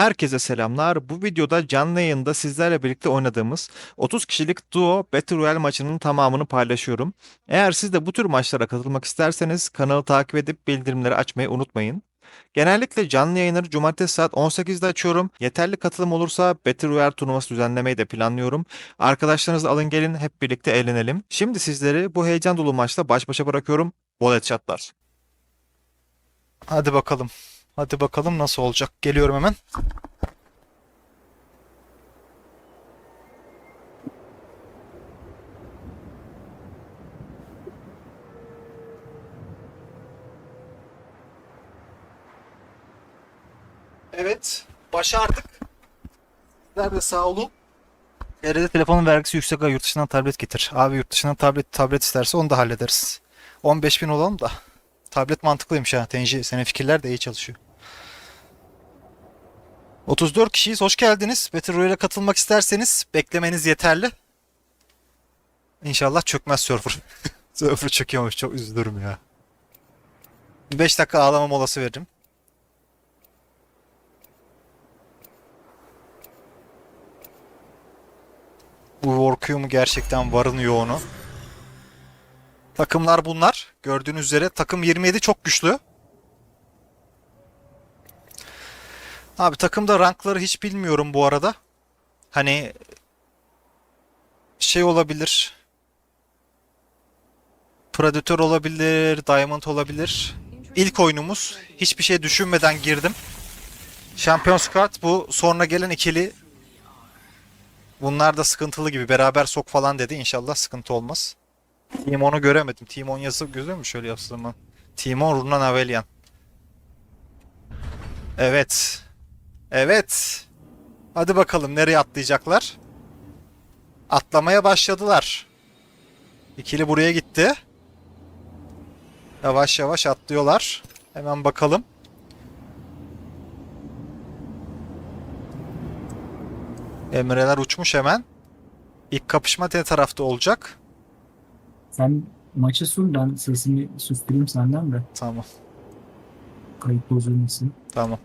Herkese selamlar. Bu videoda canlı yayında sizlerle birlikte oynadığımız 30 kişilik duo Battle Royale maçının tamamını paylaşıyorum. Eğer siz de bu tür maçlara katılmak isterseniz kanalı takip edip bildirimleri açmayı unutmayın. Genellikle canlı yayınları cumartesi saat 18'de açıyorum. Yeterli katılım olursa Battle Royale turnuvası düzenlemeyi de planlıyorum. Arkadaşlarınızı alın gelin hep birlikte eğlenelim. Şimdi sizleri bu heyecan dolu maçla baş başa bırakıyorum. Bol headshotlar. Hadi bakalım. Hadi bakalım nasıl olacak. Geliyorum hemen. Evet. Başardık. Sizler de sağ olun. Nerede telefonun vergisi yüksek yurt dışından tablet getir. Abi yurt dışından tablet tablet isterse onu da hallederiz. 15 bin olalım da. Tablet mantıklıymış ha. Tenji senin fikirler de iyi çalışıyor. 34 kişiyiz. Hoş geldiniz. Battle Royale'e katılmak isterseniz beklemeniz yeterli. İnşallah çökmez server. server çöküyormuş. Çok üzülürüm ya. 5 dakika ağlama molası veririm. Bu korkuyor mu gerçekten varın yoğunu? Takımlar bunlar. Gördüğünüz üzere takım 27 çok güçlü. Abi takımda rankları hiç bilmiyorum bu arada. Hani şey olabilir. Predator olabilir, Diamond olabilir. İlk oyunumuz. Hiçbir şey düşünmeden girdim. Şampiyon Squad bu sonra gelen ikili Bunlar da sıkıntılı gibi. Beraber sok falan dedi. İnşallah sıkıntı olmaz. Timon'u göremedim. Timon yazı gözüyor mu şöyle yapsam Timon Runan Avelyan. Evet. Evet. Hadi bakalım nereye atlayacaklar? Atlamaya başladılar. İkili buraya gitti. Yavaş yavaş atlıyorlar. Hemen bakalım. Emreler uçmuş hemen. İlk kapışma ne tarafta olacak? Sen maçı sun ben sesini susturayım senden de Tamam. kayıt bozulmasın. Tamam.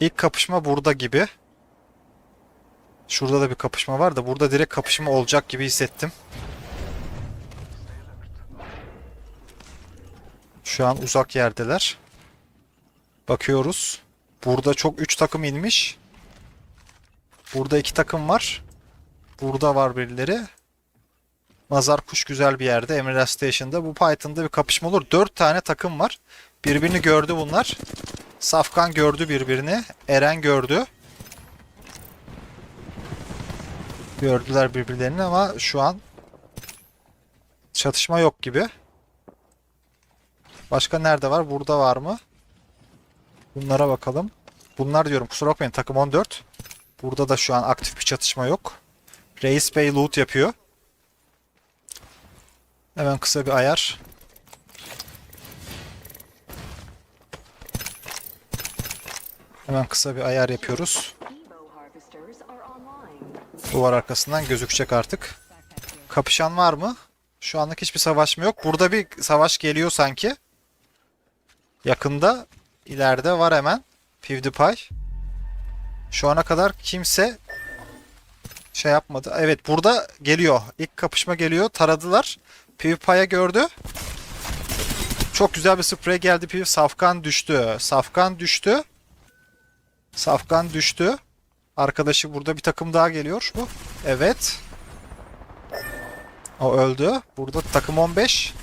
İlk kapışma burada gibi. Şurada da bir kapışma var da burada direkt kapışma olacak gibi hissettim. Şu an uzak yerdeler. Bakıyoruz. Burada çok 3 takım inmiş. Burada 2 takım var. Burada var birileri. Mazar Kuş güzel bir yerde. Emerald Station'da. Bu Python'da bir kapışma olur. 4 tane takım var. Birbirini gördü bunlar. Safkan gördü birbirini. Eren gördü. Gördüler birbirlerini ama şu an çatışma yok gibi. Başka nerede var? Burada var mı? Bunlara bakalım. Bunlar diyorum kusura bakmayın takım 14. Burada da şu an aktif bir çatışma yok. Reis Bey loot yapıyor. Hemen kısa bir ayar. Hemen kısa bir ayar yapıyoruz. Duvar arkasından gözükecek artık. Kapışan var mı? Şu anlık hiçbir savaşma yok. Burada bir savaş geliyor sanki. Yakında ileride var hemen. PewDiePie. Şu ana kadar kimse şey yapmadı. Evet burada geliyor. İlk kapışma geliyor. Taradılar. PewDiePie'ye gördü. Çok güzel bir sprey geldi. Safkan düştü. Safkan düştü. Safkan düştü. Arkadaşı burada bir takım daha geliyor bu. Evet. O öldü. Burada takım 15.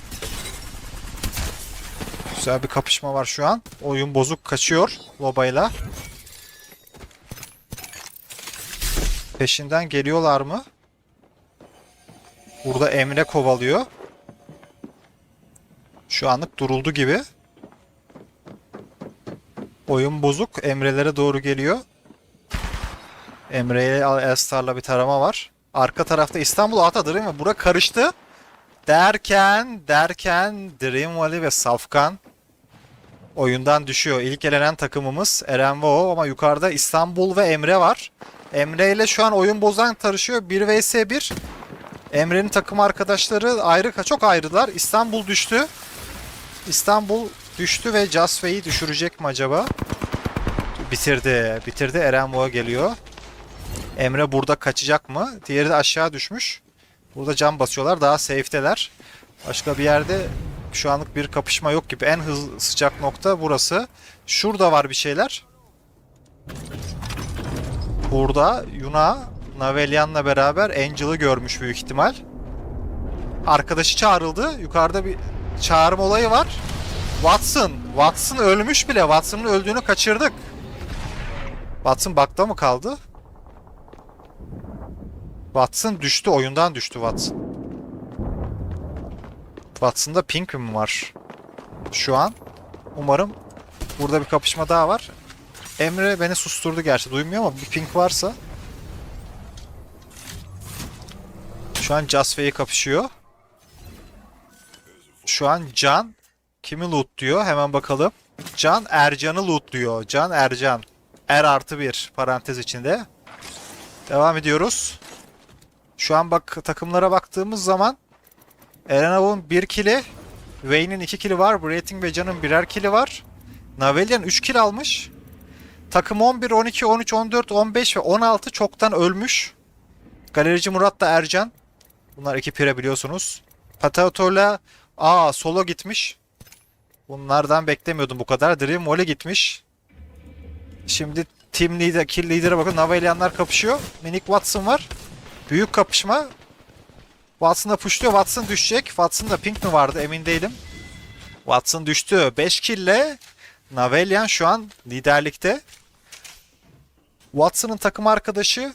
Güzel bir kapışma var şu an. Oyun bozuk kaçıyor Loba'yla. Peşinden geliyorlar mı? Burada Emre kovalıyor. Şu anlık duruldu gibi. Oyun bozuk. Emre'lere doğru geliyor. Emre'ye Elstar'la bir tarama var. Arka tarafta İstanbul Ata değil mi? Bura karıştı. Derken, derken Dream Valley ve Safkan oyundan düşüyor. İlk elenen takımımız Eren ve o ama yukarıda İstanbul ve Emre var. Emre ile şu an oyun bozan tarışıyor. 1 vs 1. Emre'nin takım arkadaşları ayrı çok ayrılar. İstanbul düştü. İstanbul düştü ve Jasve'yi düşürecek mi acaba? Bitirdi. Bitirdi. Eren Boğa geliyor. Emre burada kaçacak mı? Diğeri de aşağı düşmüş. Burada cam basıyorlar. Daha safe'teler. Başka bir yerde şu anlık bir kapışma yok gibi. En hızlı sıcak nokta burası. Şurada var bir şeyler. Burada Yuna Navelyan'la beraber Angel'ı görmüş büyük ihtimal. Arkadaşı çağrıldı. Yukarıda bir çağırma olayı var. Watson. Watson ölmüş bile. Watson'ın öldüğünü kaçırdık. Watson bakta mı kaldı? Watson düştü. Oyundan düştü Watson. Watson'da pink mi var? Şu an. Umarım burada bir kapışma daha var. Emre beni susturdu gerçi. Duymuyor ama bir pink varsa. Şu an Jasve'yi kapışıyor. Şu an Can kimi loot diyor? Hemen bakalım. Can Ercan'ı loot diyor. Can Ercan. Er artı bir parantez içinde. Devam ediyoruz. Şu an bak takımlara baktığımız zaman Erenov'un 1 kili, Wayne'in 2 kili var, Brating ve Can'ın birer kili var. Navelian 3 kill almış. Takım 11, 12, 13, 14, 15 ve 16 çoktan ölmüş. Galerici Murat da Ercan. Bunlar iki pire biliyorsunuz. Patato'la aa solo gitmiş. Bunlardan beklemiyordum bu kadar. Dream Valley gitmiş. Şimdi team leader, kill leader'a bakın. Navelianlar kapışıyor. Minik Watson var. Büyük kapışma. Watson'a pushluyor. Watson düşecek. Watson'da pink mi vardı emin değilim. Watson düştü. 5 kill'le Navelian şu an liderlikte. Watson'ın takım arkadaşı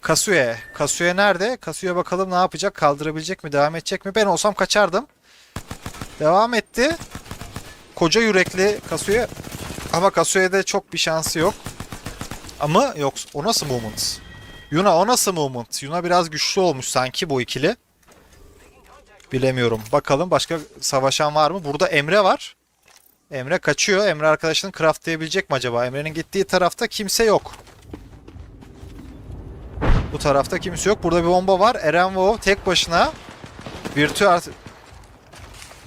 Kasue. Kasue nerede? Kasue'ye bakalım ne yapacak? Kaldırabilecek mi? Devam edecek mi? Ben olsam kaçardım. Devam etti. Koca yürekli Kasue. Ama Kasue'de çok bir şansı yok. Ama yok. O nasıl movement? Yuna o nasıl movement? Yuna biraz güçlü olmuş sanki bu ikili. Bilemiyorum. Bakalım başka savaşan var mı? Burada Emre var. Emre kaçıyor. Emre arkadaşını craftlayabilecek mi acaba? Emre'nin gittiği tarafta kimse yok. Bu tarafta kimse yok. Burada bir bomba var. Eren Wow tek başına art...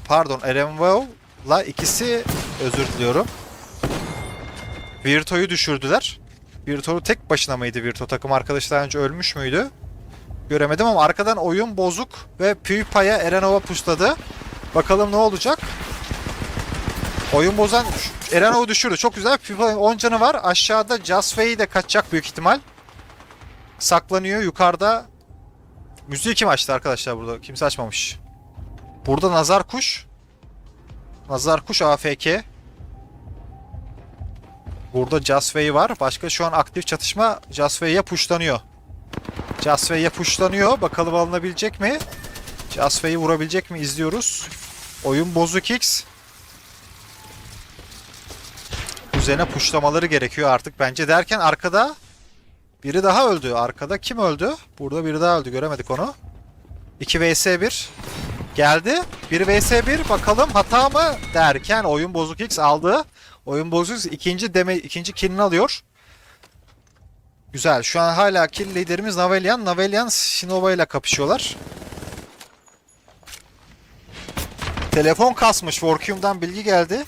Pardon Eren Wow'la ikisi özür diliyorum. Virto'yu düşürdüler. Virto tek başına mıydı Virto? Takım arkadaşı daha önce ölmüş müydü? Göremedim ama arkadan oyun bozuk ve PewDiePie'ye Erenova puşladı. Bakalım ne olacak? Oyun bozan Erenov'u düşürdü. Çok güzel. PewDiePie'nin 10 canı var. Aşağıda Jasfei de kaçacak büyük ihtimal. Saklanıyor. Yukarıda müziği kim açtı arkadaşlar burada? Kimse açmamış. Burada Nazar Kuş. Nazar Kuş AFK. Burada Jasway var. Başka şu an aktif çatışma Jasway'e pushlanıyor. Jasway'e pushlanıyor. Bakalım alınabilecek mi? Jasway'i vurabilecek mi? İzliyoruz. Oyun bozuk X. Üzerine pushlamaları gerekiyor artık bence derken arkada biri daha öldü. Arkada kim öldü? Burada biri daha öldü. Göremedik onu. 2 vs 1. Geldi. 1 vs 1. Bakalım hata mı derken oyun bozuk X aldı. Oyun bozuk X ikinci deme ikinci killini alıyor. Güzel. Şu an hala kill liderimiz Navelian. Navelian Shinova ile kapışıyorlar. Telefon kasmış. Workium'dan bilgi geldi.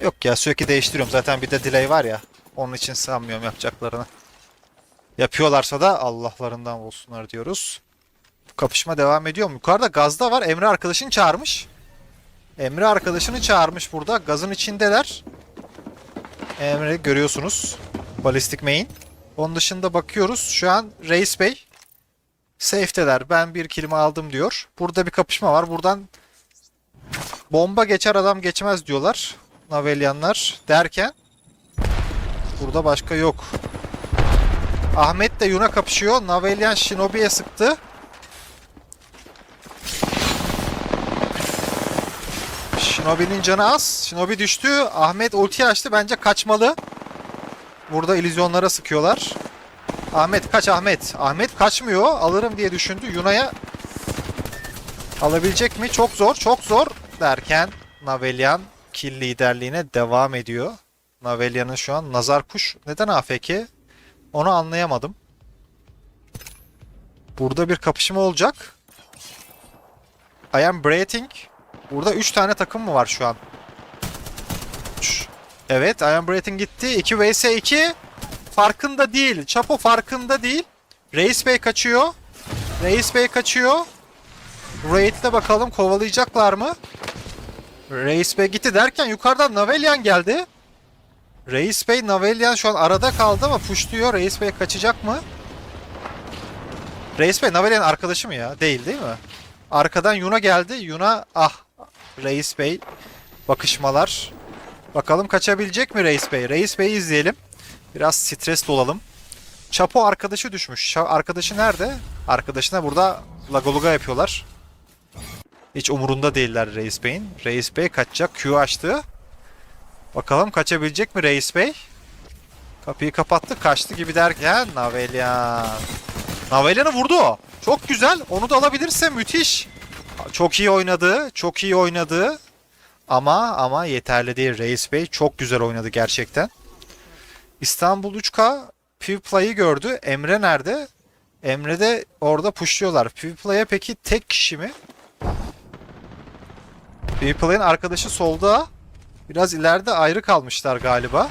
Yok ya sürekli değiştiriyorum. Zaten bir de delay var ya. Onun için sanmıyorum yapacaklarını. Yapıyorlarsa da Allah'larından olsunlar diyoruz. Kapışma devam ediyor mu? Yukarıda gazda var. Emre arkadaşını çağırmış. Emre arkadaşını çağırmış burada. Gazın içindeler. Emre görüyorsunuz. Balistik main. Onun dışında bakıyoruz. Şu an Reis Bey safe'teler. Ben bir kilimi aldım diyor. Burada bir kapışma var. Buradan bomba geçer adam geçmez diyorlar. Navelyanlar derken burada başka yok. Ahmet de Yuna kapışıyor. Navelyan Shinobi'ye sıktı. Shinobi'nin canı az. Shinobi düştü. Ahmet ulti açtı. Bence kaçmalı. Burada illüzyonlara sıkıyorlar. Ahmet kaç Ahmet. Ahmet kaçmıyor. Alırım diye düşündü. Yuna'ya alabilecek mi? Çok zor. Çok zor derken Navelyan kill liderliğine devam ediyor. Navelyan'ın şu an nazar kuş. Neden AFK? Onu anlayamadım. Burada bir kapışma olacak. I am breathing. Burada 3 tane takım mı var şu an? 3. Evet Iron Breath'in gitti. 2 vs 2. Farkında değil. Chapo farkında değil. Reis Bey kaçıyor. Reis Bey kaçıyor. Raid'le bakalım kovalayacaklar mı? Reis Bey gitti derken yukarıdan Navelyan geldi. Reis Bey Navelyan şu an arada kaldı ama pushluyor. Reis Bey kaçacak mı? Reis Bey Navelyan arkadaşı mı ya? Değil değil mi? Arkadan Yuna geldi. Yuna ah Reis Bey bakışmalar. Bakalım kaçabilecek mi Reis Bey? Reis Bey'i izleyelim. Biraz stres olalım. Chapo arkadaşı düşmüş. Arkadaşı nerede? Arkadaşına burada lagoluga yapıyorlar. Hiç umurunda değiller Reis Bey'in. Reis Bey kaçacak. Q açtı. Bakalım kaçabilecek mi Reis Bey? Kapıyı kapattı. Kaçtı gibi derken Navelyan. Navelyan'ı vurdu. Çok güzel. Onu da alabilirse müthiş. Çok iyi oynadı. Çok iyi oynadı. Ama ama yeterli değil. Reis Bey çok güzel oynadı gerçekten. İstanbul 3K PewPlay'i gördü. Emre nerede? Emre de orada pushluyorlar. PewPlay'e peki tek kişi mi? PewPlay'in arkadaşı solda. Biraz ileride ayrı kalmışlar galiba.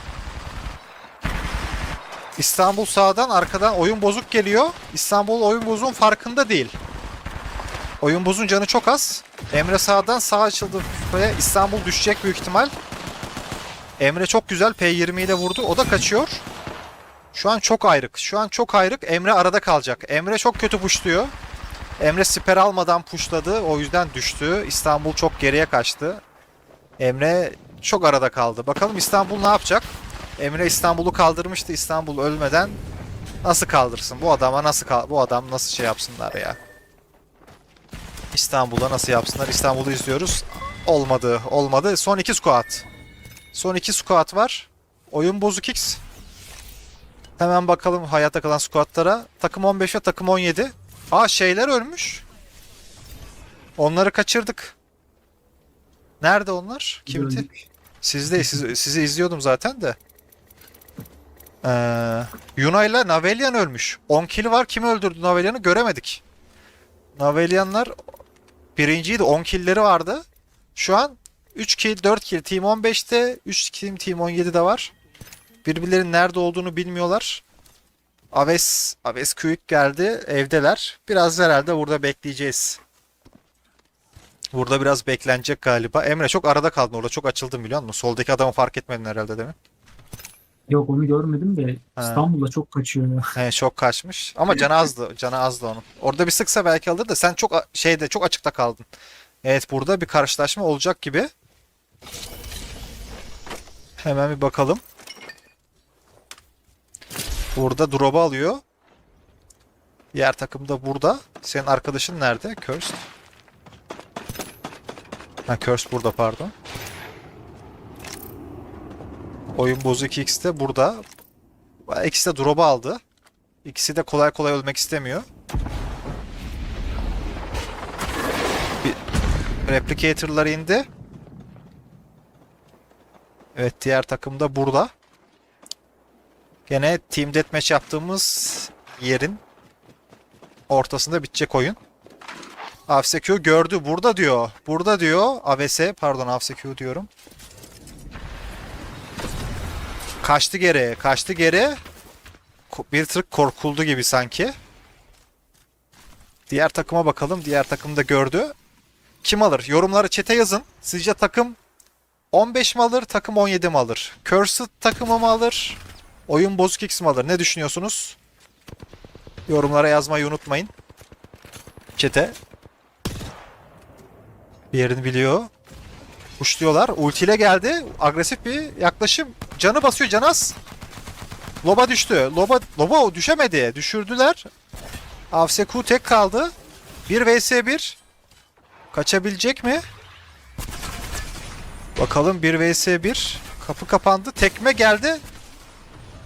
İstanbul sağdan arkadan oyun bozuk geliyor. İstanbul oyun bozuğun farkında değil. Oyun bozun canı çok az. Emre sağdan sağ açıldı. İstanbul düşecek büyük ihtimal. Emre çok güzel P20 ile vurdu. O da kaçıyor. Şu an çok ayrık. Şu an çok ayrık. Emre arada kalacak. Emre çok kötü pushluyor. Emre siper almadan pushladı. O yüzden düştü. İstanbul çok geriye kaçtı. Emre çok arada kaldı. Bakalım İstanbul ne yapacak? Emre İstanbul'u kaldırmıştı. İstanbul ölmeden nasıl kaldırsın? Bu adama nasıl bu adam nasıl şey yapsınlar ya? İstanbul'a nasıl yapsınlar? İstanbul'u izliyoruz. Olmadı, olmadı. Son iki squat. Son iki squat var. Oyun bozuk X. Hemen bakalım hayatta kalan squatlara. Takım 15 ve takım 17. Aa şeyler ölmüş. Onları kaçırdık. Nerede onlar? Kimdi? Sizde siz, sizi izliyordum zaten de. Ee, Yuna ile Navelyan ölmüş. 10 kill var. Kim öldürdü Navelyan'ı göremedik. Navelyanlar birinciydi. 10 killleri vardı. Şu an 3 kill, 4 kill. Team 15'te, 3 kill Team 17'de var. Birbirlerinin nerede olduğunu bilmiyorlar. Aves, Aves Quick geldi. Evdeler. Biraz herhalde burada bekleyeceğiz. Burada biraz beklenecek galiba. Emre çok arada kaldın orada. Çok açıldın biliyor musun? Soldaki adamı fark etmedin herhalde değil mi? Yok onu görmedim de. İstanbul'da çok kaçıyor ya. He, çok kaçmış. Ama canı azdı. Canı azdı onun. Orada bir sıksa belki alır da sen çok a- şeyde çok açıkta kaldın. Evet burada bir karşılaşma olacak gibi. Hemen bir bakalım. Burada drop'u alıyor. Diğer takım da burada. Senin arkadaşın nerede? Curse. Ha Curse burada pardon. Oyun bozu 2x de burada. İkisi de drop'u aldı. İkisi de kolay kolay ölmek istemiyor. Bir replicator'lar indi. Evet diğer takım da burada. Gene team deathmatch yaptığımız yerin ortasında bitecek oyun. AFSQ gördü. Burada diyor. Burada diyor. AVS pardon AFSQ diyorum. Kaçtı geri. Kaçtı geri. Bir tık korkuldu gibi sanki. Diğer takıma bakalım. Diğer takım da gördü. Kim alır? Yorumları çete yazın. Sizce takım 15 mi alır, takım 17 mi alır? Cursed takımı mı alır? Oyun bozuk X mi alır? Ne düşünüyorsunuz? Yorumlara yazmayı unutmayın. Çete. Bir yerini biliyor. Kuşluyorlar. Ultiyle geldi. Agresif bir yaklaşım. Canı basıyor. Canaz. Loba düştü. Loba, Loba düşemedi. Düşürdüler. Avseku tek kaldı. 1 vs 1. Kaçabilecek mi? Bakalım 1 vs 1. Kapı kapandı. Tekme geldi.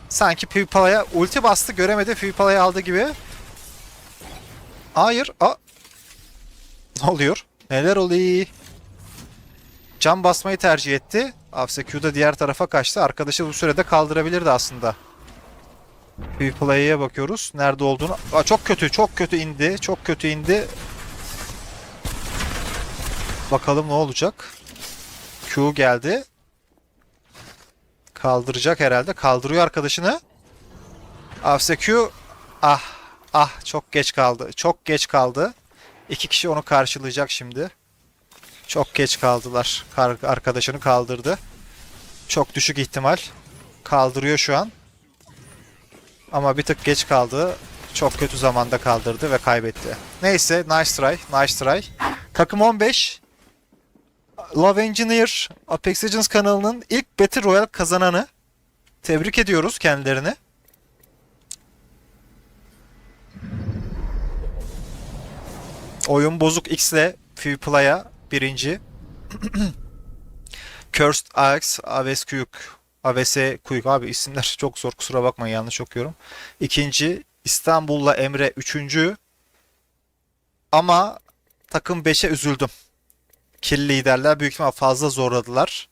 Sanki PewPala'ya ulti bastı. Göremedi. PewPala'yı aldı gibi. Hayır. A ne oluyor? Neler oluyor? Cam basmayı tercih etti. Afse da diğer tarafa kaçtı. Arkadaşı bu sürede kaldırabilirdi aslında. Play'e bakıyoruz. Nerede olduğunu. Aa, çok kötü, çok kötü indi. Çok kötü indi. Bakalım ne olacak. Q geldi. Kaldıracak herhalde. Kaldırıyor arkadaşını. Afsekü ah ah çok geç kaldı. Çok geç kaldı. İki kişi onu karşılayacak şimdi. Çok geç kaldılar. Kar- arkadaşını kaldırdı. Çok düşük ihtimal. Kaldırıyor şu an. Ama bir tık geç kaldı. Çok kötü zamanda kaldırdı ve kaybetti. Neyse nice try. Nice try. Takım 15. Love Engineer Apex Legends kanalının ilk Battle Royale kazananı. Tebrik ediyoruz kendilerini. Oyun Bozuk X ile Play'a birinci. Cursed Axe, Aves Kuyuk, AVS Kuyuk abi isimler çok zor kusura bakmayın yanlış okuyorum. İkinci İstanbul'la Emre üçüncü. Ama takım 5'e üzüldüm. Kill liderler büyük ihtimal fazla zorladılar.